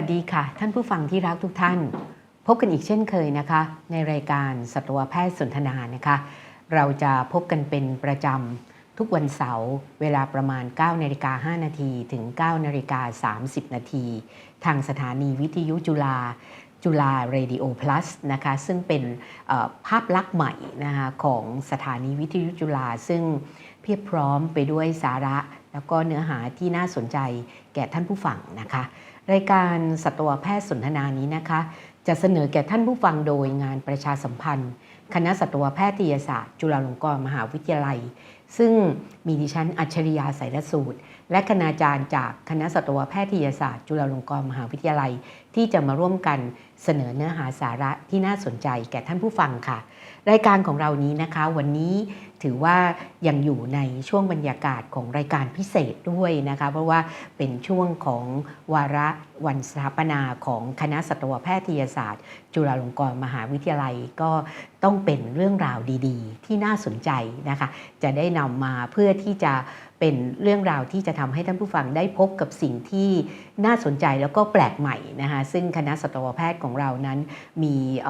วัสดีค่ะ ท่านผู้ฟังที่รักทุกท่าน พบกันอีกเช่นเคยนะคะ ในรายการสัตวแพทย์สนทนานะคะ เราจะพบกันเป็นประจำทุกวันเสาร์เวลาประมาณ9นาฬิกา5นาทีถึง9นาฬิกา30 นาทีทางสถานีวิทยุจุฬาจุฬาเรดิโอ plus นะคะซึ่งเป็นภาพลักษณ์ใหม่นะคะของสถานีวิทยุจุฬาซึ่งเพียบพร้อมไปด้วยสาระ แล้วก็เนื้อหาที่น่าสนใจแก่ท่านผู้ฟังนะคะ รายการสัตวแพทย์สนทนานี้นะคะ จะเสนอแก่ท่านผู้ฟังโดยงานประชาสัมพันธ์ คณะสัตวแพทยศาสตร์ จุฬาลงกรณ์มหาวิทยาลัย ซึ่งมีดิฉันอัจฉริยาไสรสูตร และคณาจารย์จากคณะสัตวแพทยศาสตร์ จุฬาลงกรณ์มหาวิทยาลัย ที่จะมาร่วมกันเสนอเนื้อหาสาระที่น่าสนใจแก่ท่านผู้ฟังค่ะ รายการของเรานี้นะคะ วันนี้ถือว่ายังอยู่ในช่วงบรรยากาศของรายการพิเศษด้วยนะคะเพราะว่าเป็นช่วงของวาระวันสถาปนาของคณะสัตวแพทยศาสตร์ จุฬาลงกรณ์มหาวิทยาลัยก็ต้องเป็นเรื่องราวดี ๆ ที่น่าสนใจนะคะจะได้นำมาเพื่อที่จะเป็นเรื่องราวที่จะทำให้ท่านผู้ฟังได้พบกับสิ่งที่น่าสนใจแล้วก็แปลกใหม่นะคะซึ่งคณะสัตวแพทย์ของเรานั้นมีเ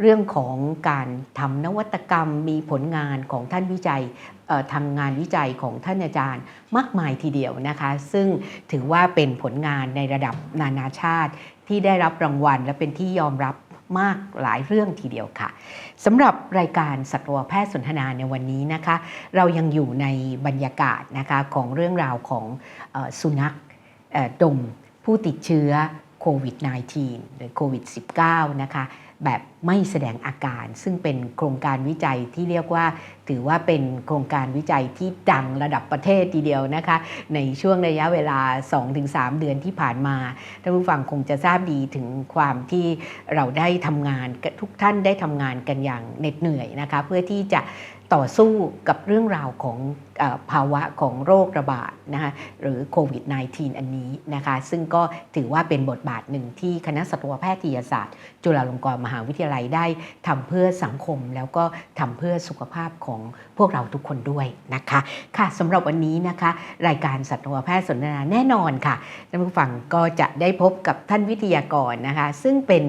เรื่องของการทำนวัตกรรม มีผลงานของท่านวิจัย ทำงานวิจัยของท่านอาจารย์มากมายทีเดียวนะคะ ซึ่งถือว่าเป็นผลงานในระดับนานาชาติ ที่ได้รับรางวัล และเป็นที่ยอมรับมากหลายเรื่องทีเดียวค่ะสำหรับรายการสัตวแพทย์สนทนาในวันนี้นะคะ เรายังอยู่ในบรรยากาศนะคะของเรื่องราวของอสุนัขดมผู้ติดเชื้อโควิด -19 หรือโควิด -19 นะคะ แบบไม่แสดงอาการ ซึ่งเป็นโครงการวิจัยที่เรียกว่า ถือว่าเป็นโครงการวิจัยที่ดังระดับประเทศทีเดียวนะคะ ในช่วงระยะเวลา 2-3 เดือนที่ผ่านมาท่านผู้ฟังคงจะทราบดีถึงความที่เราได้ทำงานทุกท่านได้ทำงานกันอย่างเหน็ดเหนื่อยนะคะ เพื่อที่จะ ต่อสู้กับเรื่องราวของอภาวะของโรคระบาดนะคะหรือโควิด -19 อันนี้นะคะซึ่งก็ถือว่าเป็นบทบาทหนึ่งที่คณะสัตวแพทยศาสตร์ จุฬาลงกรณ์มหาวิทยาลัยได้ทำเพื่อสังคมแล้วก็ทำเพื่อสุขภาพของพวกเราทุกคนด้วยนะคะค่ะสำหรับวันนี้นะคะ รายการสัตวแพทย์สนทนาแน่นอนค่ะท่านผู้ฟังก็จะได้พบกับท่านวิทยากรนะคะ ซึ่งเป็น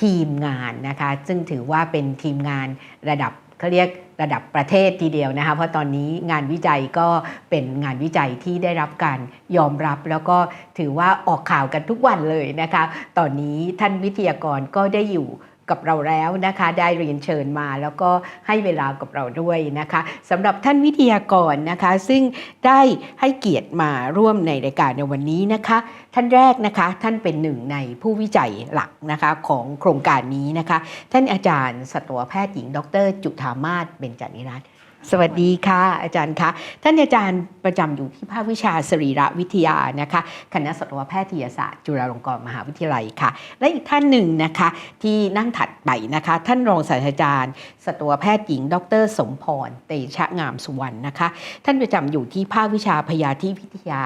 ทีมงานนะคะ ซึ่งถือว่าเป็นทีมงานระดับ เขาเรียกระดับประเทศทีเดียวนะคะเพราะตอนนี้งานวิจัยก็เป็นงานวิจัยที่ได้รับการยอมรับ แล้วก็ถือว่าออกข่าวกันทุกวันเลยนะคะ ตอนนี้ท่านวิทยากรก็ได้อยู่ กับเราแล้วนะคะ ได้เรียนเชิญมาแล้วก็ให้เวลากับเราด้วยนะคะสำหรับท่านวิทยากรนะคะ ซึ่งได้ให้เกียรติมาร่วมในรายการในวันนี้นะคะ ท่านแรกนะคะท่านเป็นหนึ่งในผู้วิจัยหลักนะคะของโครงการนี้นะคะ ท่านอาจารย์สัตวแพทย์หญิง ดร จุธามาศเบญจนิรัตน์ สวัสดีค่ะอาจารย์คะท่านอาจารย์ประจำอยู่ที่ภาควิชาสรีรวิทยานะคะคณะสัตวแพทยศาสตร์จุฬาลงกรณ์มหาวิทยาลัยค่ะ และอีกท่านหนึ่งนะคะที่นั่งถัดไปนะคะ ท่านรองศาสตราจารย์สัตวแพทย์หญิง ดร สมพรเตชะงามสุวรรณนะคะ ท่านประจำอยู่ที่ภาควิชาพยาธิวิทยา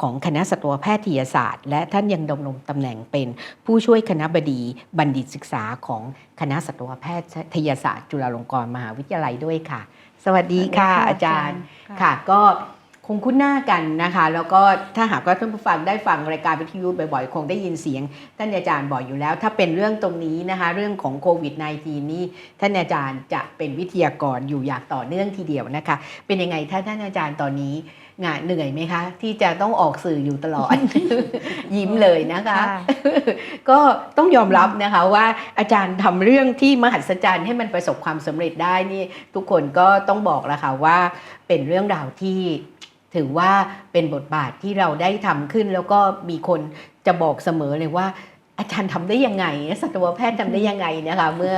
ของคณะสัตวแพทยศาสตร์ และท่านยังดำรงตำแหน่งเป็นผู้ช่วยคณะบดีบัณฑิตศึกษาของคณะสัตวแพทยศาสตร์ จุฬาลงกรณ์มหาวิทยาลัยด้วยค่ะ สวัสดีค่ะสวัสดีค่ะอาจารย์ค่ะค่ะก็คงคุ้นหน้ากันนะคะ แล้วก็ถ้าหากว่าท่านผู้ฟังได้ฟังรายการวิทยุบ่อยๆ คงได้ยินเสียง ท่านอาจารย์บอกอยู่แล้ว ถ้าเป็นเรื่องตรงนี้นะคะ เรื่องของโควิด -19 นี่ท่านอาจารย์จะเป็นวิทยากรอยู่อย่างต่อเนื่องทีเดียวนะคะ เป็นยังไงถ้าท่านอาจารย์ตอนนี้ งานเหนื่อยไหมคะ ที่จะต้องออกสื่ออยู่ตลอด ยิ้มเลยนะคะค่ะก็ต้องยอมรับนะคะว่าอาจารย์ทำเรื่องที่มหัศจรรย์ให้มันประสบความสำเร็จได้นี่ ทุกคนก็ต้องบอกแล้วค่ะว่าเป็นเรื่องราวที่ถือว่าเป็นบทบาทที่เราได้ทำขึ้น แล้วก็มีคนจะบอกเสมอเลยว่า อาจารย์ทำได้ยังไงสัตวแพทย์ทำได้ยังไงนะคะเมื่อ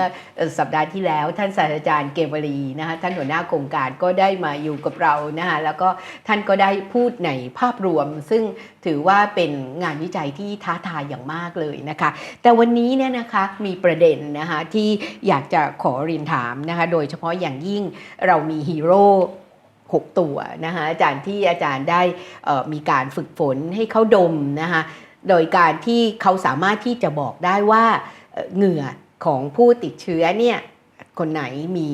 สัปดาห์ที่แล้วท่านศาสตราจารย์เกวลีนะคะท่านหัวหน้าโครงการก็ได้มาอยู่กับเรานะคะแล้วก็ท่านก็ได้พูดในภาพรวม ซึ่งถือว่าเป็นงานวิจัยที่ท้าทายอย่างมากเลยนะคะ แต่วันนี้เนี่ยนะคะมีประเด็นนะคะที่อยากจะขอเรียนถามนะคะโดยเฉพาะอย่างยิ่งเรามีฮีโร่6ตัวนะคะอาจารย์ที่อาจารย์ได้มีการฝึกฝนให้เขาดมนะคะ โดยการที่เขาสามารถที่จะบอกได้ว่าเหงื่อของผู้ติดเชื้อเนี่ย คนไหนมี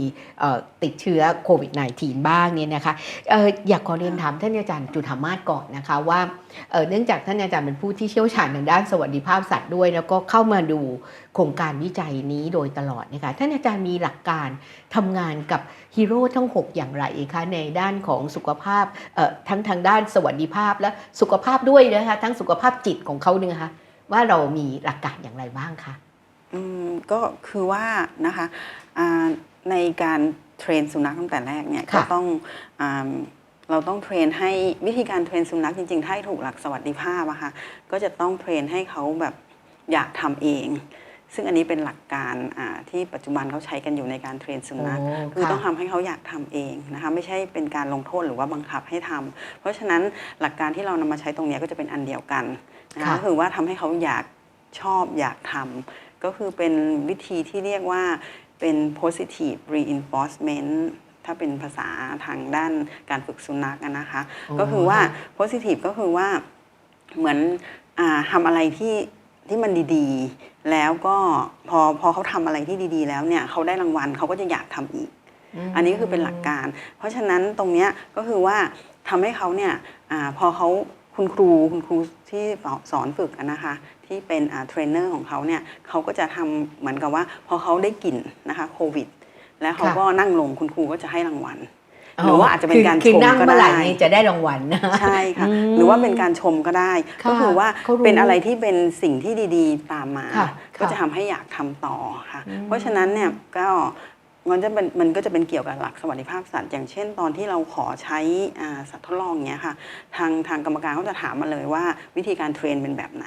ติดเชื้อโควิด -19 บ้างเนี่ยนะคะอออยากขอเรียนถามท่านอาจารย์จุธามาศก่อนนะคะว่าเเนื่องจากท่านอาจารย์เป็นผู้ที่เชี่ยวชาญทางด้านสวัสดิภาพสัตว์ด้วย แล้วก็เข้ามาดูโครงการวิจัยนี้โดยตลอดนะคะท่านอาจารย์มีหลักการทำงานกับฮีโร่ทั้ง 6 อย่างไรคะในด้านของสุขภาพทั้งทางด้านสวัสดิภาพและสุขภาพด้วยนะคะทั้งสุขภาพจิตของเขาเนี่ยนะคะว่าเรามีหลักการอย่างไรบ้างคะ ก็คือว่านะคะอ่าในการเทรนสุนัขตั้งแต่แรกเนี่ยค่ะก็ต้องอาเราต้องเทรนให้วิธีการเทรนสุนัขจริงๆถ้าให้ถูกหลักสวัสดิภาพอะค่ะก็จะต้องเทรนให้เขาแบบอยากทำเอง ซึ่งอันนี้เป็นหลักการอ่าที่ปัจจุบันเขาใช้กันอยู่ในการเทรนสุนัขโอ้คือค่ะต้องทำให้เขาอยากทำเองนะคะไม่ใช่เป็นการลงโทษหรือว่าบังคับให้ทำเพราะฉะนั้นหลักการที่เรานำมาใช้ตรงเนี้ยก็จะเป็นอันเดียวกันนะคะค่ะก็คือว่าทำให้เขาอยากชอบอยากทำ ก็คือเป็นวิธีที่เรียกว่าเป็น positive reinforcement ถ้าเป็นภาษาทางด้านการฝึกสุนัขอะนะคะ ก็คือว่า positive ก็คือว่าเหมือนอาทำอะไรที่ที่มันดีๆ แล้วก็พอพอเขาทำอะไรที่ดีๆ แล้วเนี่ยเขาได้รางวัลเขาก็จะอยากทำอีกมอันนี้ก็คือเป็นหลักการ เพราะฉะนั้นตรงเนี้ยก็คือว่าทำให้เขาเนี่ยอาพอเขา คุณครูคุณครูที่สอนฝึกอะนะคะ ที่เป็นเทรนเนอร์ของเขาเนี่ยเขาก็จะทำเหมือนกับว่า พอเขาได้กลิ่นนะคะโควิด แล้วเขาค่ะก็นั่งลงคุณครูก็จะให้รางวัลหรือว่าอาจจะเป็นการคือชมนั่งก็เมื่อไหร่ได้นี่จะได้รางวัลนะใช่ค่ะอืมหรือว่าเป็นการชมก็ได้ค่ะก็คือว่าเขารู้เป็นอะไรที่เป็นสิ่งที่ดีๆ ตามมาค่ะก็ค่ะจะทำให้อยากทำต่อค่ะอืมเพราะฉะนั้นเนี่ยก็ มันจะเป็นมันก็จะเป็นเกี่ยวกับหลักสวัสดิภาพสัตว์อย่างเช่นตอนที่เราขอใช้อ่าสัตว์ทดลองเนี้ยค่ะ ทางทางกรรมการเขาจะถามมาเลยว่า วิธีการเทรนเป็นแบบไหน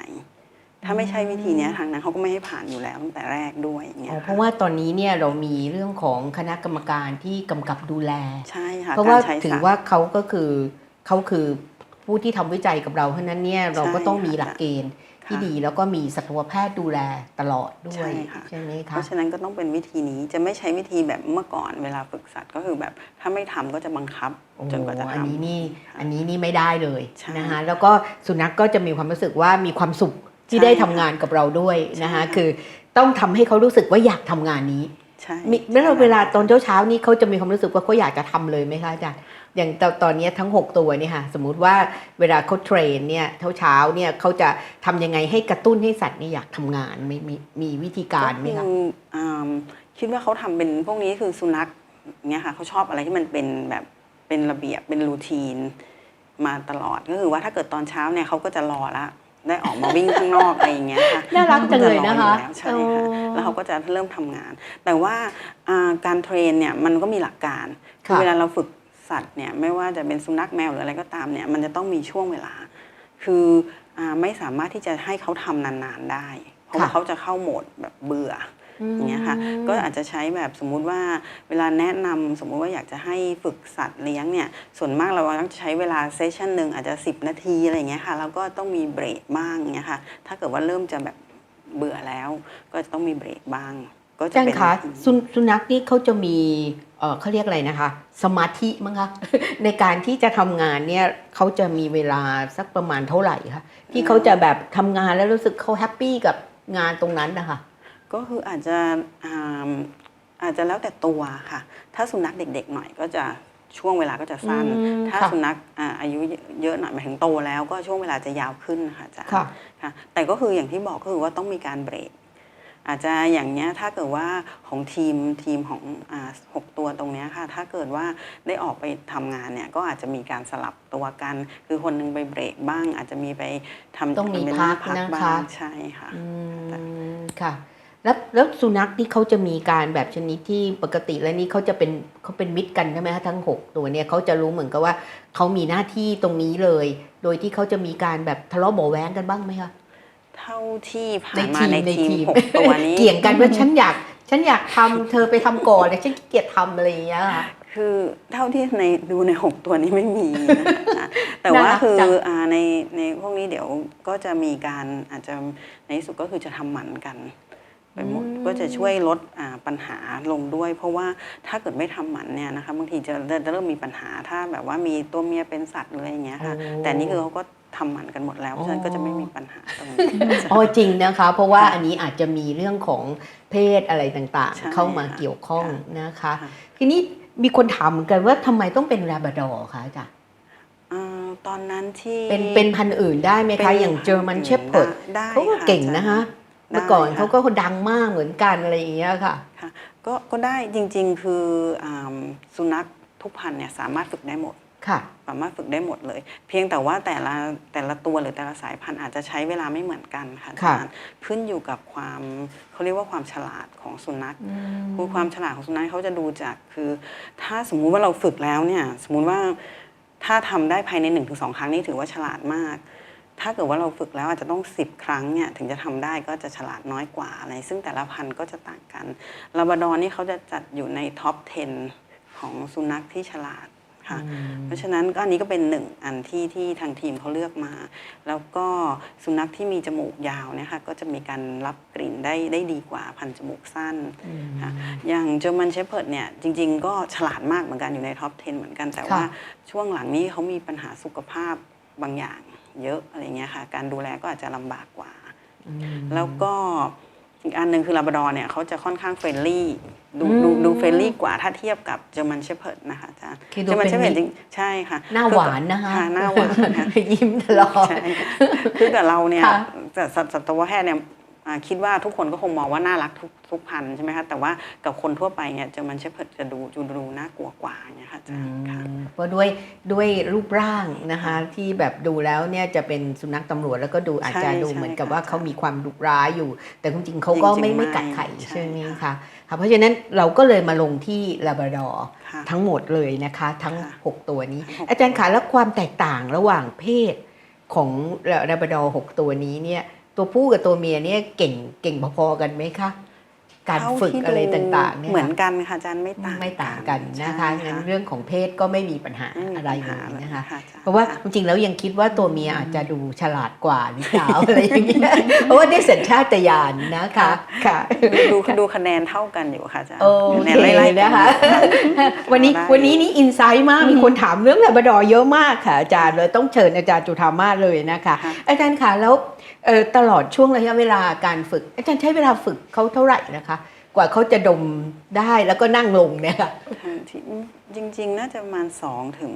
ถ้าไม่ใช่วิธีเนี้ยทางนั้นเขาก็ไม่ให้ผ่านอยู่แล้วตั้งแต่แรกด้วยอย่างเงี้อ๋ยอเพค่ะราะว่าตอนนี้เนี่ยเรามีเรื่องของคณะกรรมการที่กำกับดูแลใช่ค่ะเพราะว่าการใช้ถือสัตว่าเขาก็คือเขาคือผู้ที่ทำวิจัยกับเราเพราะฉะนั้นเนี่ยเราก็ต้องมีหลักเกณฑ์ ที่ค่ะดีแล้วก็มีสัตวแพทย์ดูแลตลอดด้วใช่ยค่ะใช่ไหมเพคะราะฉะนั้นก็ต้องเป็นวิธีนี้จะไม่ใช้วิธีแบบเมื่อก่อนเวลาฝึกสัตว์ก็คือแบบถ้าไม่ทำก็จะบังคับโอ้จนกว่าจะอันทำนี้นี่ค่ะอันนี้นี่ไม่ได้เลยใช่นะคะแล้วก็สุนัขก็จะมีความรู้สึกว่ามีความสุขที่ใช่ได้ทำงานกับเราด้วยนะคะใช่ค่ะคือต้องทำให้เขารู้สึกว่าอยากทำงานนี้ ใช่มีเมื่อเวลาตอนเช้าเช้าๆนี่เขาจะมีความรู้สึกว่าเขาอยากจะทำเลยไหมคะอาจารย์อย่างตอนตอนนี้ทั้ง 6 ตัวเนี่ยค่ะสมมุติว่าเวลาเขาเทรนเนี่ยเช้าเช้าๆเนี่ยเขาจะทำยังไงให้กระตุ้นให้สัตว์เนี่ยอยากทำงานมีมีมีวิธีการไหมก็คะคืออ่าคิดว่าเขาทำเป็นพวกนี้คือสุนัขเนี้ยค่ะเขาชอบอะไรที่มันเป็นแบบเป็นระเบียบเป็นรูทีนมาตลอดก็คือว่าถ้าเกิดตอนเช้าเนี่ยเขาก็จะรอละ ได้ออกมาวิ่งข้างนอกอะไรอย่างเงี้ยค่ะน่ารักจังเลยนะคะขาก็จรออยู่แล้วใช่ค่ะอ๋อแล้วเขาก็จะเริ่มทำงาน แต่ว่าอ่าการเทรนเนี่ยมันก็มีหลักการคือค่ะเวลาเราฝึกสัตว์เนี่ยไม่ว่าจะเป็นสุนัขแมวหรืออะไรก็ตามเนี่ยมันจะต้องมีช่วงเวลา คืออาไม่สามารถที่จะให้เขาทำนานๆได้ เพราะว่าเขาจะเข้าโหมดแบบเบื่อ อย่างเงี้ยค่ะก็อาจจะใช้แบบสมมุติว่าเวลาแนะนำสมมุติว่าอยากจะให้ฝึกสัตว์เลี้ยงเนี่ยส่วนมากเราต้องใช้เวลาเซสชันหนึ่งอาจจะ 10 นาทีอะไรอย่างเงี้ยค่ะแล้วก็ต้องมีเบรกบ้างอย่างเงี้ยค่ะถ้าเกิดว่าเริ่มจะแบบเบื่อแล้วก็จะต้องมีเบรกบ้าง ก็อาจะจารเป็นย์คะสุสุนัขนี่เขาจะมีเอ่อเขาเรียกอะไรนะคะ สมาธิมั้งคะในการที่จะทำงานเนี่ยเขาจะมีเวลาสักประมาณเท่าไหร่คะที่เขาจะแบบทำงานแล้วรู้สึกเขาแฮปปี้กับงานตรงนั้นนะคะ ก็คืออาจจะอ่าอาจจะแล้วแต่ตัวค่ะ ถ้าสุนัขเด็กๆหน่อยก็จะช่วงเวลาก็จะสั้นอืมถ้าค่ะสุนัขอ่าอายุเยอะหน่อยหมายถึงโตแล้วก็ช่วงเวลาจะยาวขึ้นค่ะอาจารย์ค่ะค่ะ แต่ก็คืออย่างที่บอกก็คือว่าต้องมีการเบรก อาจจะอย่างเนี้ยถ้าเกิดว่าของทีมทีมของอ่าหกตัวตรงเนี้ยค่ะ ถ้าเกิดว่าได้ออกไปทำงานเนี่ยก็อาจจะมีการสลับตัวกัน คือคนหนึงไปเบรกบ้าง อาจจะมีไปทำต้องมีเป็นพักพักนะคะบ้างใช่ค่ะอืมค่ะ แล้วแล้วสุนัขที่เขาจะมีการแบบชนิดที่ปกติแล้วนี่เขาจะเป็นเขาเป็นมิตรกันใช่ไหมคะทั้งหกตัวเนี่ยเขาจะรู้เหมือนกับว่าเขามีหน้าที่ตรงนี้เลย โดยที่เขาจะมีการแบบทะเลาะเบาะแว้งกันบ้างไหมคะเท่าที่ผ่านมาในทีมหกตัวนี้เกี่ยงกันว่าฉันอยากฉันอยากทำเธอไปทำก่อนแต่ฉันขี้เกียจทำอะไรอย่างเงี้ยค่ะคือเท่าที่ในดูในหกตัวนี้ไม่มีนะคะแต่ว่าน่ารักคือจังอ่าในในพวกนี้เดี๋ยวก็จะมีการอาจจะในที่สุดก็คือจะทำหมันกัน ไปหมดอืมก็จะช่วยลดอ่าปัญหาลงด้วย เพราะว่าถ้าเกิดไม่ทำหมันเนี่ยนะคะบางทีจะจะเริ่มมีปัญหาถ้าแบบว่ามีตัวเมียเป็นสัตว์เลยอย่างเงี้ยค่ะโอ้แต่นี่คือเขาก็ทำหมันกันหมดแล้วเพราะฉะนั้นก็จะไม่มีปัญหาตรงนี้อ๋อจริงนะคะ เพราะว่าอันนี้อาจจะมีเรื่องของเพศอะไรต่างใช่ๆเข้ามาค่ะเกี่ยวข้องค่ะนะคะค่ะทีนี้มีคนถามเหมือนกันว่าทำไมต้องเป็นลาบราดอร์คะอาจารย์อ่าตอนนั้นที่เป็นเป็นพันธุ์อื่นได้ไหมเป็คะนอย่างเจอร์มันเชฟเพิร์ดได้เขาก็ค่ะเก่งนะคะได้ เมื่อก่อนค่ะเขาก็ดังมากเหมือนกันอะไรอย่างเงี้ยค่ะค่ะก็ก็ได้จริงๆคืออาสุนัขทุกพันธุ์เนี่ยสามารถฝึกได้หมดค่ะสามารถฝึกได้หมดเลย เพียงแต่ว่าแต่ละแต่ละตัวหรือแต่ละสายพันธุ์อาจจะใช้เวลาไม่เหมือนกันค่ะอาค่ะจารย์ขึ้นอยู่กับความเขาเรียกว่าความฉลาดของสุนัขคือความฉลาดของสุนัขเขาจะดูจากคือ ถ้าสมมุติว่าเราฝึกแล้วเนี่ยสมมุติว่าถ้าทำได้ภายใน1นถึงสครั้งนี่ถือว่าฉลาดมาก ถ้าเกิดว่าเราฝึกแล้วอาจจะต้อง 10 ครั้งเนี่ยถึงจะทำได้ก็จะฉลาดน้อยกว่าอะไร ซึ่งแต่ละพันธุ์ก็จะต่างกันลาบราดอร์นี่เขาจะจัดอยู่ในท็อป 10 ของสุนัขที่ฉลาดค่ะเพราะฉะนั้นก็อันนี้ก็เป็นหนึ่งอันที่ที่ทางทีมเขาเลือกมา แล้วก็สุนัขที่มีจมูกยาวเนี่ยค่ะก็จะมีการรับกลิ่นได้ได้ดีกว่าพันธุ์จมูกสั้นค่ะอย่างเจอร์มันเชฟเพิร์ดเนี่ยจริง ๆ ก็ฉลาดมากเหมือนกันอยู่ในท็อป 10 เหมือนกันแต่ว่าค่ะช่วงหลังนี้เขามีปัญหาสุขภาพบางอย่าง เยอะอะไรเงี้ยค่ะ การดูแลก็อาจจะลำบากกว่า แล้วก็อีกอันหนึ่งคือลาบราดอร์เนี่ยเขาจะค่อนข้างเฟรนลี่ดูดูดูเฟรนลี่กว่าถ้าเทียบกับเจอร์มันเชฟเพิร์ดนะคะอาจารย์คือดูเจอร์มันเชฟเพิร์ดเป็นจริงใช่ค่ะ หน้าหวานนะคะค่ะหน้าหวานค่ะยิ้มตลอดใช่คือแต่เราเนี่ยค่ะแต่สัตสัตวแพทย์เนี่ยอ่าคิดว่าทุกคนก็คงมองว่าน่ารักทุกทุกพันธุ์ใช่ไหมคะแต่ว่ากับคนทั่วไปเนี่ยเจอร์มันเชฟเพิร์ดจะดูจะดูน่ากลัวกว่า เพราะด้วยด้วยรูปร่างนะคะที่แบบดูแล้วเนี่ยจะเป็นสุนัขตำรวจแล้วก็ดูอาจจะใช่ดูเหมือนกับใช่ว่าค่ะเขามีความดุร้ายอยู่ แต่จริงๆเขาก็จริงๆไม่ไม่ไม่กัดไข่ใช่ใช่ไหมค่ะคะค่ะเพราะฉะนั้นเราก็เลยมาลงที่ลาบราดอร์ค่ะทั้งหมดเลยนะคะทั้งค่ะ6ตัวนี้ทั้งหกอาจารย์คะแล้วความแตกต่างระหว่างเพศของลาบราดอร์หกตัวนี้เนี่ยตัวผู้กับตัวเมียเนี่ยเก่งเก่งพอๆกันไหมคะ การเท่ฝึกที่อะไรดูต่างๆเนี่ยเหมือนกันค่ะอาจารย์ไม่ต่างไม่ต่างกันนะคะใช่งั้นเรื่องของเพศก็ไม่มีปัญหาม่มีอะไรปัญเลหายนะคะอจย์เพราะว่าจริงๆแล้วยังคิดว่าตัวเมียอาจจะดูฉลาดกว่าหรือเปล่าอะไรอย่างเงี้ยเพราะว่าได้สัญชาตญาณนะคะค่ะดูดูดูคะแนนเท่ากันอยู่ค่ะอาจารย์โอคะแนเคนไล่ๆกันะคะ วันนี้ได้วันนี้นี่อินไซต์มากมีคนถามเรื่องลาบราดอร์เยอะมากค่ะอาจารย์เลยต้องเชิญอาจารย์จุธามาศเลยนะคะค่ะอาจารย์คะแล้วเอ่อตลอดช่วงระยะเวลาการฝึก อาจารย์ใช้เวลาฝึกเขาเท่าไหร่นะคะก ว่าเขาจะดมได้แล้วก็นั่งลงเนี่ยค่ะทางที่จริง ๆ น่าจะประมาณสองถึง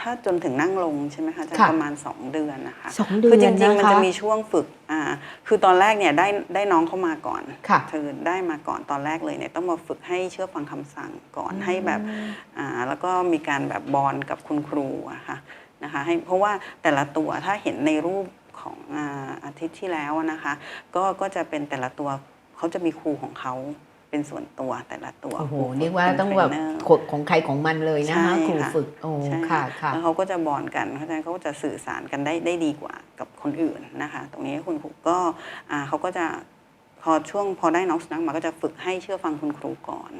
ถ้าจนถึงนั่งลงใช่ไหมคะจะค่ะประมาณสองเดือนนะคะสองเดือนคือจริง ๆ มันนะคะจะมีช่วงฝึกอ่าคือตอนแรกเนี่ยได้ได้น้องเข้ามาก่อนค่ะคือได้มาก่อนตอนแรกเลยเนี่ยต้องมาฝึกให้เชื่อฟังคำสั่งก่อนให้แบบอ่าแล้วก็มีการแบบบอลกับคุณครูอะค่ะนะคะให้เพราะว่าแต่ละตัวถ้าเห็นในรูปของอาอาทิตย์ที่แล้วอะนะคะ ก็ก็จะเป็นแต่ละตัว เขาจะมีครูของเขาเป็นส่วนตัวแต่ละตัวโอ้โหคฝึเรียกว่าป็ต้องแบบเทรนเนอร์ขดของใครของมันเลยนะคะใช่ครูค่ะฝึกโอ้ใช่ค่ะค่ะแล้วเขาก็จะบอนกันเพราะฉะนั้นเขาก็จะสื่อสารกันได้ได้ดีกว่ากับคนอื่นนะคะ ตรงนี้คุณครูก็อ่าเขาก็จะพอช่วงพอได้น้องสุนัขมาก็จะฝึกให้เชื่อฟังคุณครูก่อน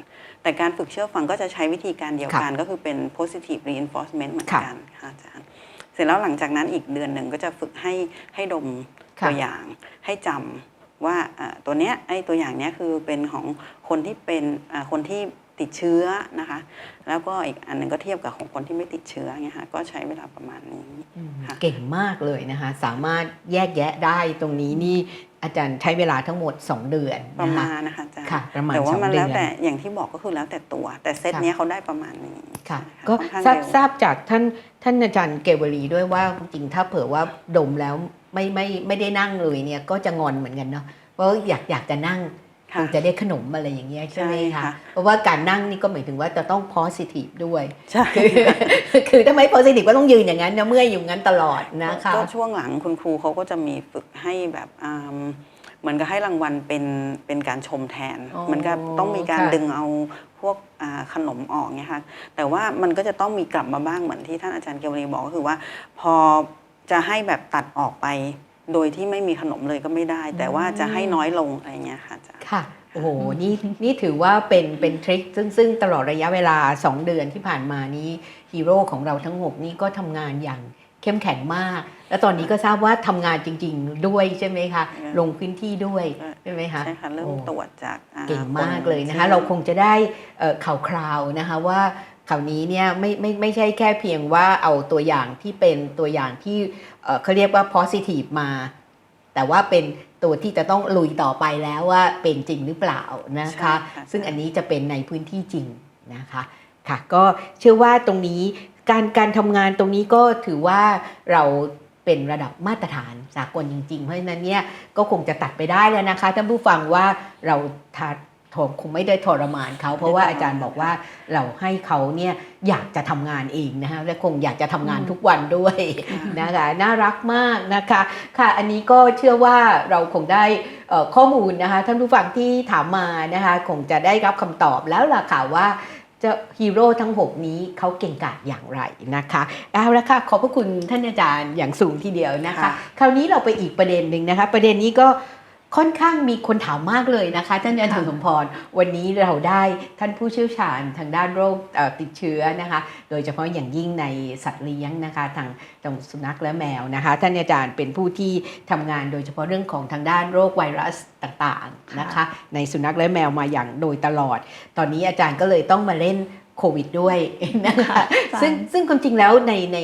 แต่การฝึกเชื่อฟังก็จะใช้วิธีการเดียวกัน ก็คือเป็น positive reinforcement เหมือนกันค่ะอาจารย์เสร็จแล้วหลังจากนั้นอีกเดือนหนึ่งก็จะฝึกให้ให้ดมค่ะตัวอย่างให้จำ ว่าอ่าตัวเนี้ยไอ้ตัวอย่างเนี้ยคือเป็นของคนที่เป็นอ่าคนที่ติดเชื้อนะคะ แล้วก็อีกอันหนึ่งก็เทียบกับของคนที่ไม่ติดเชื้อเงี้ยค่ะก็ใช้เวลาประมาณนี้อืมค่ะเก่งมากเลยนะคะ สามารถแยกแยะได้ตรงนี้นี่อาจารย์ใช้เวลาทั้งหมด 2 เดือนประนะคะมาณนะคะอาจารย์ค่ะประมาณแต่ว่าสองมันเดืแล้อวนแต่อย่างที่บอกก็คือแล้วแต่ตัว แต่เซตค่ะเนี้ยเขาได้ประมาณนี้ค่ะใช่ก็ค่อนข้างทราบเร็วทราบจากท่านท่านอาจารย์เกวลีด้วยว่าจริงๆถ้าเผื่อว่าดมแล้ว ไม่ไม่ไม่ได้นั่งเลยเนี่ยก็จะงอนเหมือนกันเนาะเพราะอยากอยากจะนั่งคค่ะงจะได้ขนมอะไรอย่างเงี้ยใช่ไหมใช่คะค่ะเพราะว่าการนั่งนี่ก็หมายถึงว่าจะต้อง positive ด้วย ใช่คือคือถ้าไม่ positive ก็ต้องยืนอย่างนั้นนะเมื่อยอยู่งั้นตลอดนะคะก็ช่วงหลังคุณครูเขาก็จะมีฝึกให้แบบอ่าเหมือนกับให้รางวัลเป็นเป็นการชมแทนอ๋อเหมือนกับต้องมีการค่ะดึงเอาพวกอ่าขนมออกเนี่ยค่ะแต่ว่ามันก็จะต้องมีกลับมาบ้างเหมือนที่ท่านอาจารย์เกวลีบอกก็คือว่าพอ จะให้แบบตัดออกไป โดยที่ไม่มีขนมเลยก็ไม่ได้ แต่ว่าจะให้น้อยลงอะไรเงี้ยค่ะอาจารย์ค่ะโอ้โหนี่นี่ถือว่าเป็นเป็นทริคซึ่งซึ่งตลอดระยะเวลา 2 เดือนที่ผ่านมานี้ฮีโร่ของเราทั้งหกนี่ก็ทำงานอย่างเข้มแข็งมาก แล้วตอนนี้ก็ทราบว่าทำงานจริง ๆ ด้วยใช่ไหมคะเออลงพื้นที่ด้วยใช่ไหมคะใช่ค่ะเริ่มโอ้ตรวจจากอ่เก่งมากนเลยนะคะที่เราคงจะได้เอ่อข่าวคราวนะคะว่า ข่าวนี้เนี่ยไม่ไม่ไม่ใช่แค่เพียงว่าเอาตัวอย่างที่เป็นตัวอย่างที่เอ่อเขาเรียกว่า positive มา แต่ว่าเป็นตัวที่จะต้องลุยต่อไปแล้วว่าเป็นจริงหรือเปล่านะคะใช่ค่ะซึ่งอันนี้จะเป็นในพื้นที่จริงนะคะค่ะก็เชื่อว่าตรงนี้การการทำงานตรงนี้ก็ถือว่าเราเป็นระดับมาตรฐานสากลจริง ๆ เพราะฉะนั้นเนี่ยก็คงจะตัดไปได้แล้วนะคะท่านผู้ฟังว่าเราทาท คงไม่ได้ทรมานเขา เพราะว่าอาจารย์บอกว่าเราให้เขาเนี่ยอยากจะทำงานเองนะคะและคงอยากจะทำงานทุกวันด้วยนะคะน่ารักมากนะคะค่ะอันนี้ก็เชื่อว่าเราคงได้เอ่อข้อมูลนะคะท่านผู้ฟังที่ถามมานะคะคงจะได้รับคำตอบแล้วล่ะค่ะว่าเจะฮีโร่ทั้ง 6 นี้เขาเก่งกาจอย่างไรนะคะเอาละค่ะขอบพระคุณท่านอาจารย์อย่างสูงทีเดียวนะคะค่ะคราวนี้เราไปอีกประเด็นหนึ่งนะคะ ประเด็นนี้ก็ ค่อนข้างมีคนถามมากเลยนะคะ ท่านอาจารย์สมพร วันนี้เราได้ท่านผู้เชี่ยวชาญทางด้านโรคเอ่อติดเชื้อนะคะ โดยเฉพาะอย่างยิ่งในสัตว์เลี้ยงนะคะทางทางสุนัขและแมวนะคะ ท่านอาจารย์เป็นผู้ที่ทำงานโดยเฉพาะเรื่องของทางด้านโรคไวรัสต่างๆนะคะ ในสุนัขและแมวมาอย่างโดยตลอด ตอนนี้อาจารย์ก็เลยต้องมาเล่นโควิดด้วยนะคะใช่ซึ่งซึ่งความจริงแล้วในใน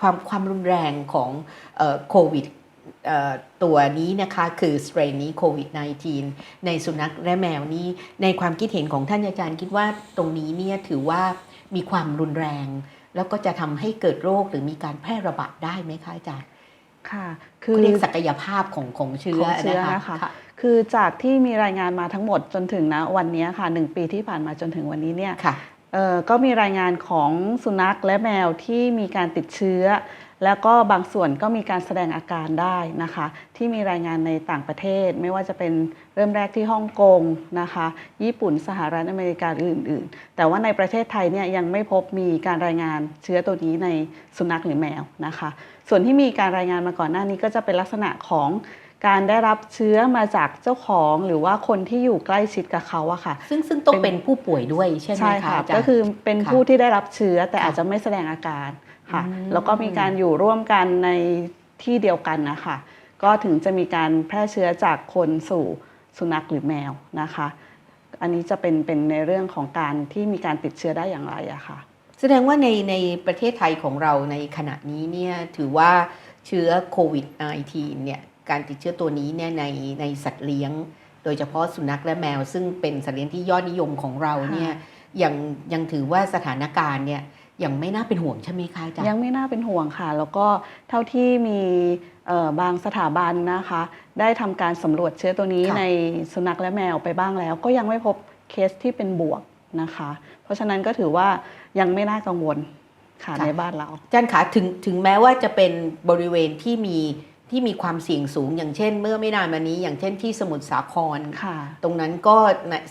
ความความรุนแรงของเอ่อโควิดเอ่อ ตัวนี้นะคะคือสเตรนนี้โควิด -19 ในสุนัขและแมวนี้ ในความคิดเห็นของท่านอาจารย์คิดว่าตรงนี้เนี่ยถือว่ามีความรุนแรง แล้วก็จะทำให้เกิดโรคหรือมีการแพร่ระบาดได้ไหมคะอาจารย์ค่ะคืคืออเรียกศักยภาพของของเชื้อของเชื้อนะคะนะคะค่ะคือจากที่มีรายงานมาทั้งหมดจนถึงนะวันนี้ค่ะหนึ่งปีที่ผ่านมาจนถึงวันนี้เนี่ยค่ะเอ่อก็มีรายงานของสุนัขและแมวที่มีการติดเชื้อ แล้วก็บางส่วนก็มีการแสดงอาการได้นะคะ ที่มีรายงานในต่างประเทศ ไม่ว่าจะเป็นเริ่มแรกที่ฮ่องกงนะคะ ญี่ปุ่นสหรัฐอเมริกาหรืออื่น ๆ แต่ว่าในประเทศไทยเนี่ยยังไม่พบมีการรายงานเชื้อตัวนี้ในสุนัขหรือแมวนะคะ ส่วนที่มีการรายงานมาก่อนหน้านี้ก็จะเป็นลักษณะของการได้รับเชื้อมาจากเจ้าของหรือว่าคนที่อยู่ใกล้ชิดกับเขาอะค่ะ ซึ่งซึ่งต้องเป็เป็นนผู้ป่วยด้วยใช่ไหมใช่คะค่ะอาจารย์ก็คือเป็นค่ะผู้ที่ได้รับเชื้อแต่ค่ะอาจจะไม่แสดงอาการ ค่ะอืมแล้วก็มีการอยู่ร่วมกันในที่เดียวกันนะคะ ก็ถึงจะมีการแพร่เชื้อจากคนสู่สุนัขหรือแมวนะคะ อันนี้จะเป็นเป็นในเรื่องของการที่มีการติดเชื้อได้อย่างไรอะค่ะ แสดงว่าในในประเทศไทยของเราในขณะนี้เนี่ยถือว่าเชื้อโควิด -19 เนี่ยการติดเชื้อตัวนี้เนี่ยในในสัตว์เลี้ยง โดยเฉพาะสุนัขและแมว ซึ่งเป็นสัตว์เลี้ยงที่ยอดนิยมของเราเนี่ยยังยังถือว่าสถานการณ์เนี่ย ยังไม่น่าเป็นห่วงใช่ไหมคะอาจารย์ ยังไม่น่าเป็นห่วงค่ะ แล้วก็เท่าที่มีเอ่อบางสถาบันนะคะ ได้ทำการสำรวจเชื้อตัวนี้ค่ะในสุนัขและแมวไปบ้างแล้ว ก็ยังไม่พบเคสที่เป็นบวกนะคะ เพราะฉะนั้นก็ถือว่ายังไม่น่ากังวลค่ะในบ้านเราอาจารย์คะถึงถึงแม้ว่าจะเป็นบริเวณที่มี ที่มีความเสี่ยงสูง อย่างเช่น เมื่อไม่นานมานี้ อย่างเช่นที่สมุทรสาครค่ะตรงนั้นก็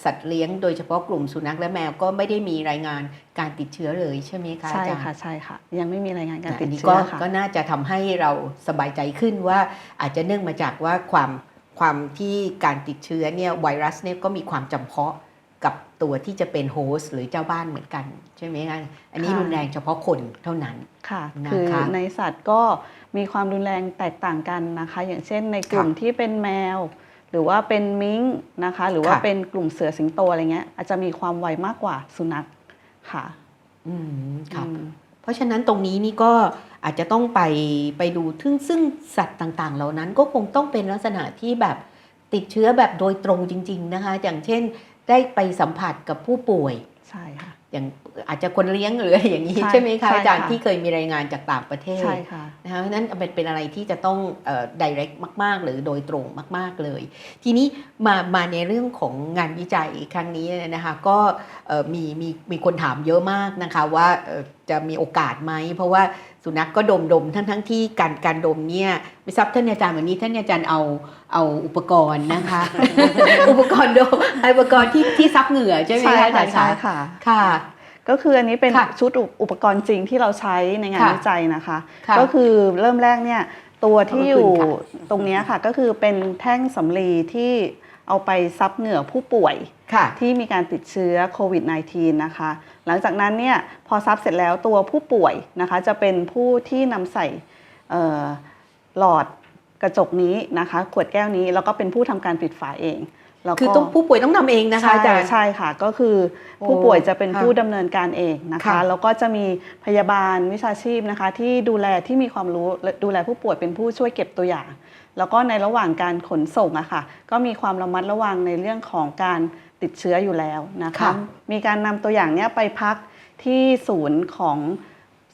สัตว์เลี้ยงโดยเฉพาะกลุ่มสุนัขและแมวก็ไม่ได้มีรายงานการติดเชื้อเลยใช่ไหมคะใช่อาจารย์ค่ะใช่ค่ะ ยังไม่มีรายงานการอัติดนนี้เชื้ก็อค่ะก็น่าจะทำให้เราสบายใจขึ้นว่าอาจจะเนื่องมาจากว่าความความที่การติดเชื้อเนี่ยไวรัสเนี่ยก็มีความจำเพาะกับตัวที่จะเป็นโฮสต์หรือเจ้าบ้านเหมือนกัน ใช่ไหมคะอันนี้ค่ะรุนแรงเฉพาะคนเท่านั้นค่ะนะคะคือในสัตว์ก็ มีความรุนแรงแตกต่างกันนะคะ อย่างเช่นในกลุ่มค่ะที่เป็นแมว หรือว่าเป็นมิงนะคะ หรือว่าค่ะเป็นกลุ่มเสือสิงโตอะไรเงี้ยอาจจะมีความไวมากกว่าสุนัขค่ะอืมครับอืมเพราะฉะนั้นตรงนี้นี่ก็อาจจะต้องไปไปดูซึ่งซึ่งสัตว์ต่างๆ เหล่านั้นก็คงต้องเป็นลักษณะที่แบบติดเชื้อแบบโดยตรงจริง ๆ นะคะ อย่างเช่น ได้ไปสัมผัสกับผู้ป่วยใช่ค่ะ อย่างอาจจะคนเลี้ยงหรืออะไรอย่างนี้ใช่ใช่ไหมคะใช่อาจารย์ค่ะที่เคยมีรายงานจากต่างประเทศใช่ค่ะนะคะเพราะฉะนั้นเป็นเป็นอะไรที่จะต้องเอ่อ direct มาก ๆ หรือโดยตรงมาก ๆเลย ทีนี้มามาในเรื่องของงานวิจัยครั้งนี้เนี่ยนะคะก็เอ่อมีมีมีคนถามเยอะมากนะคะว่าเอ่อจะมีโอกาสไหมเพราะว่า สุนัขก็ดมดมทั้งทั้งที่การการดมเนี่ยไม่ทราบท่านอาจารย์วันนี้ท่านอาจารย์เอาเอาอุปกรณ์นะคะ อุปกรณ์ดมอุปกรณ์ที่ที่ซับเหงื่อใช่ไหมใช่คะอาจาค่ะรย์ใช่คะค่ะค่ะก็คืออันนี้เป็นค่ะชุดอุอุปกรณ์จริงที่เราใช้ในงานค่ะวิจัยนะคะค่ะก็คือเริ่มแรกเนี่ยตัวที่อยู่ขอบคุณค่ะตรงเนี้ยค่ะก็คือเป็นแท่งสำลีที่ เอาไปซับเหงื่อผู้ป่วยค่ะที่มีการติดเชื้อโควิด -19 นะคะ หลังจากนั้นเนี่ยพอซับเสร็จแล้วตัวผู้ป่วยนะคะจะเป็นผู้ที่นำใส่เอ่อหลอดกระจกนี้นะคะขวดแก้วนี้แล้วก็เป็นผู้ทำการปิดฝาเองแล้วก็คือต้องผู้ป่วยต้องทำเองนะคะใช่อาจารย์ใช่ค่ะ ก็คือโอ้ผู้ป่วยจะเป็นค่ะผู้ดำเนินการเองนะคะค่ะแล้วก็จะมีพยาบาลวิชาชีพนะคะ ที่ดูแลที่มีความรู้และดูแลผู้ป่วยเป็นผู้ช่วยเก็บตัวอย่าง แล้วก็ในระหว่างการขนส่งอะค่ะ ก็มีความระมัดระวังในเรื่องของการติดเชื้ออยู่แล้วนะคะ ค่ะ มีการนำตัวอย่างเนี้ยไปพักที่ศูนย์ของ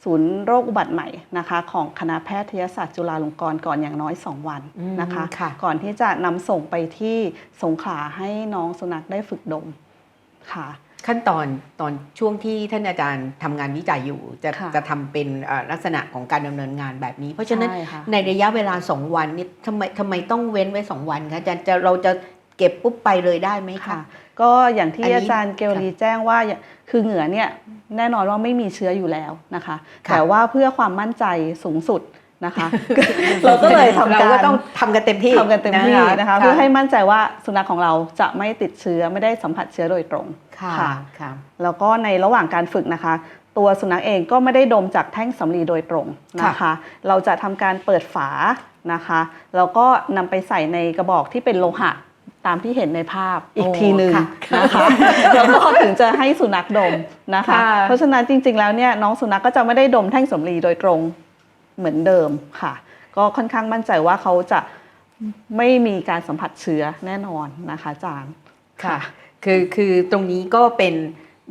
ศูนย์โรคอุบัติใหม่นะคะ ของคณะแพทยศาสตร์จุฬาลงกรณ์ก่อนอย่างน้อย 2 วันอืมนะคะ ค่ะ ก่อนที่จะนำส่งไปที่สงขลาให้น้องสุนัขได้ฝึกดมค่ะ ขั้นตอนตอนช่วงที่ท่านอาจารย์ทำงานวิจัยอยู่ จะค่ะจะทำเป็นเอ่อลักษณะของการดำเนินงานแบบนี้ เพราะฉะนั้นใช่ค่ะในระยะเวลา 2 วันนี่ทำไมทำไมต้องเว้นไว้ 2 วันคะอาจารย์จะเราจะเก็บปุ๊บไปเลยได้ไหมคะค่ะก็อย่างที่อันนี้อาจารย์เกลลีแจ้งว่าอย่างคือเหงื่อเนี่ยแน่นอนว่าไม่มีเชื้ออยู่แล้วนะคะค่ะแต่ว่าเพื่อความมั่นใจสูงสุด นะคะ เราก็เลยทำเราการ ก็ต้องทำกันเต็มที่ทำกันเต็มที่นะคะเพื่อให้มั่นใจว่าสุนัขของเราจะไม่ติดเชื้อไม่ได้สัมผัสเชื้อโดยตรงค่ะค่ะ ค่ะ แล้วก็ในระหว่างการฝึกนะคะ ตัวสุนัขเองก็ไม่ได้ดมจากแท่งสำลีโดยตรงนะคะ เราจะทำการเปิดฝานะคะแล้วก็นำไปใส่ในกระบอกที่เป็นโลหะตามที่เห็นในภาพอีกโอ้ทีหนึ่งค่ะนะคะแล้วก็ถึงจะให้สุนัขดมนะคะ ค่ะ เพราะฉะนั้นจริงๆแล้วเนี่ยน้องสุนัขก็จะไม่ได้ดมแท่งสำลีโดยตรง เหมือนเดิมค่ะ ก็ค่อนข้างมั่นใจว่าเขาจะไม่มีการสัมผัสเชื้อแน่นอนนะคะอาจารย์ค่ะ คือคือตรงนี้ก็เป็น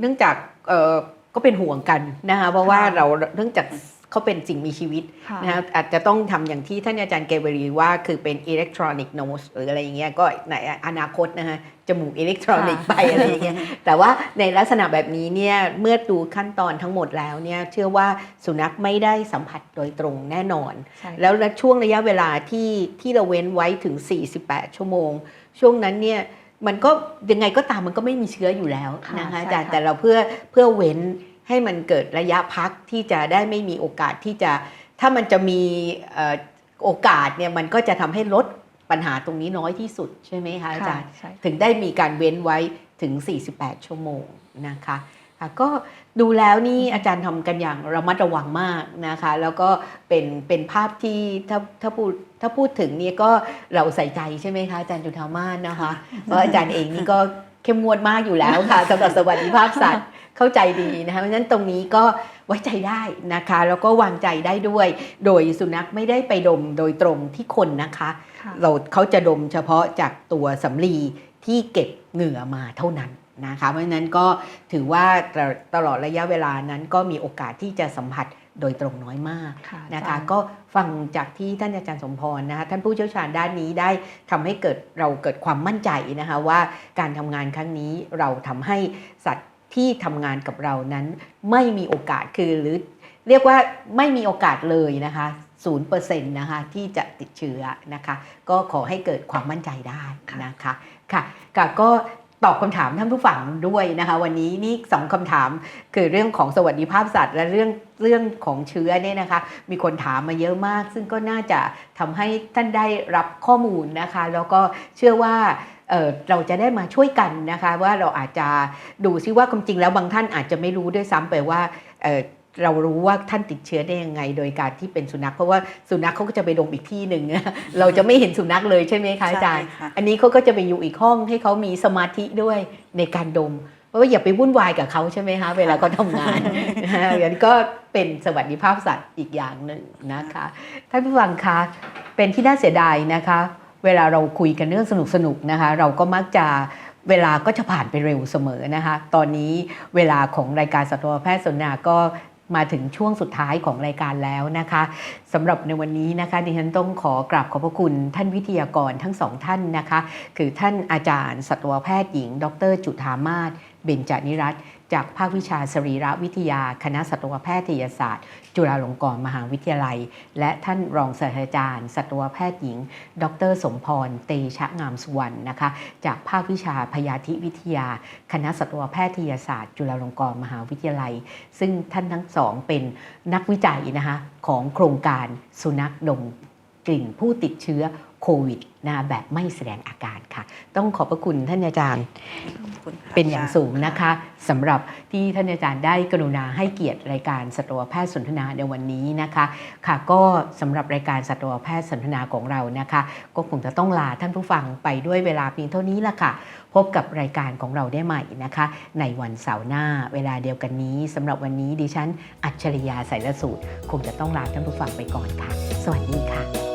เนื่องจากเอ่อก็เป็นห่วงกันนะคะเพราะว่าค่ะเราเนื่องจาก เขาเป็นสิ่งมีชีวิตค่ะนะคะอาจจะต้องทำอย่างที่ท่านอาจารย์เกเวรีว่าคือเป็นอิเล็กทรอนิกส์โนสหรืออะไรอย่างเงี้ยก็ในอนาคตนะคะจมูกอิเล็กทรอนิกส์ไปอะไรอย่างเงี้ยแต่ว่าในลักษณะแบบนี้เนี่ยเมื่อดูขั้นตอนทั้งหมดแล้วเนี่ยเชื่อว่าสุนัขไม่ได้สัมผัสโดยตรงแน่นอนใช่แล้วช่วงระยะเวลาที่ที่เราเว้นไว้ถึง 48 ชั่วโมง ช่วงนั้นเนี่ยมันก็ยังไงก็ตามมันก็ไม่มีเชื้ออยู่แล้วค่ะนะคะใช่อาจารย์ค่ะแต่เราเพื่อเพื่อเว้น ให้มันเกิดระยะพักที่จะได้ไม่มีโอกาสที่จะถ้ามันจะมีเอ่อโอกาสเนี่ยมันก็จะทำให้ลดปัญหาตรงนี้น้อยที่สุดใช่ไหมคะอาจารย์ใช่ถึงได้มีการเว้นไว้ถึง 48 ชั่วโมงนะคะค่ะก็ดูแล้วนี่อาจารย์ทำกันอย่างระมัดระวังมากนะคะ แล้วก็เป็นเป็นภาพที่ถ้าถ้าพูดถ้าพูดถึงเนี่ยก็เราใส่ใจใช่ไหมคะอาจารย์จุธามาศนะคะเพราะอาจารย์เองนี่ก็เข้มงวดมากอยู่แล้วค่ะสำหรับสวัสดิภาพสัตว์ เข้าใจดีนะคะเพราะฉะนั้นตรงนี้ก็ไว้ใจได้นะคะ แล้วก็วางใจได้ด้วย โดยสุนัขไม่ได้ไปดมโดยตรงที่คนนะคะค่ะเราเขาจะดมเฉพาะจากตัวสำลีที่เก็บเหงื่อมาเท่านั้นนะคะเพราะฉะนั้นก็ถือว่าตลตลอดระยะเวลานั้นก็มีโอกาสที่จะสัมผัสโดยตรงน้อยมากค่ะนะคะอาจารย์ก็ฟังจากที่ท่านอาจารย์สมพรนะคะท่านผู้เชี่ยวชาญด้านนี้ได้ทำให้เกิดเราเกิดความมั่นใจนะคะว่าการทำงานครั้งนี้เราทำให้สัตว์ ที่ทำงานกับเรานั้นไม่มีโอกาสคือหรือเรียกว่าไม่มีโอกาสเลยนะคะ0%นะคะที่จะติดเชื้อนะคะ ก็ขอให้เกิดความมั่นใจได้นะคะค่ะค่ะก็ตอบคำถามท่านผู้ฟังด้วยนะคะ วันนี้นี่สองคำถามคือเรื่องของสวัสดิภาพสัตว์ และเรื่องเรื่องของเชื้อเนี่ยนะคะ มีคนถามมาเยอะมาก ซึ่งก็น่าจะทำให้ท่านได้รับข้อมูลนะคะ แล้วก็เชื่อว่า เอ่อเราจะได้มาช่วยกันนะคะว่าเราอาจจะดูซิว่าความจริงแล้วบางท่านอาจจะไม่รู้ด้วยซ้ำไปว่าเอ่อเรารู้ว่าท่านติดเชื้อได้ยังไง โดยการที่เป็นสุนัขเพราะว่าสุนัขเขาก็จะไปดมอีกที่หนึ่งนะเราจะไม่เห็นสุนัขเลยใช่ไหมคะอาจารย์ใช่ค่ะอันนี้เขาก็จะไปอยู่อีกห้องให้เขามีสมาธิด้วยในการดม เพราะว่าอย่าไปวุ่นวายกับเขาใช่ไหมคะเวลาเขาทำงานนะฮะอย่างนี้ก็เป็นสวัสดิภาพสัตว์อีกอย่างหนึ่งนะคะท่านผู้ฟังคะเป็นที่น่าเสียดายนะคะ เวลาเราคุยกันเรื่องสนุกๆนะคะ เราก็มักจะเวลาก็จะผ่านไปเร็วเสมอนะคะ ตอนนี้เวลาของรายการสัตวแพทย์สนนาก็มาถึงช่วงสุดท้ายของรายการแล้วนะคะสำหรับในวันนี้นะคะดิฉันต้องขอกราบขอบพระคุณท่านวิทยากรทั้งสองท่านนะคะ คือท่านอาจารย์สัตวแพทย์หญิง ดร จุธามาศเบญจนิรัตน์ จากภาควิชาสรีรวิทยา คณะสัตวแพทยศาสตร์ จุฬาลงกรณ์มหาวิทยาลัย และท่านรองศาสตราจารย์ สัตวแพทย์หญิง ดร สมพร เตชะงามสุวรรณนะคะ จากภาควิชาพยาธิวิทยา คณะสัตวแพทยศาสตร์ จุฬาลงกรณ์มหาวิทยาลัย ซึ่งท่านทั้งสองเป็นนักวิจัยนะคะของโครงการสุนัขดมกลิ่นผู้ติดเชื้อ โควิดนะแบบไม่แสดงอาการค่ะ ต้องขอบพระคุณท่านอาจารย์ขอบคุณค่ะเป็นอย่างสูงนะคะสำหรับที่ท่านอาจารย์ได้กรุณาให้เกียรติรายการสัตวแพทย์สนทนาในวันนี้นะคะค่ะก็สำหรับรายการสัตวแพทย์สนทนาของเรานะคะ ก็คงจะต้องลาท่านผู้ฟังไปด้วยเวลาเพียงเท่านี้ละค่ะ พบกับรายการของเราได้ใหม่นะคะ ในวันเสาร์หน้าเวลาเดียวกันนี้สำหรับวันนี้ดิฉัน อัจฉริยาสายละสูตร คงจะต้องลาท่านผู้ฟังไปก่อนค่ะ สวัสดีค่ะ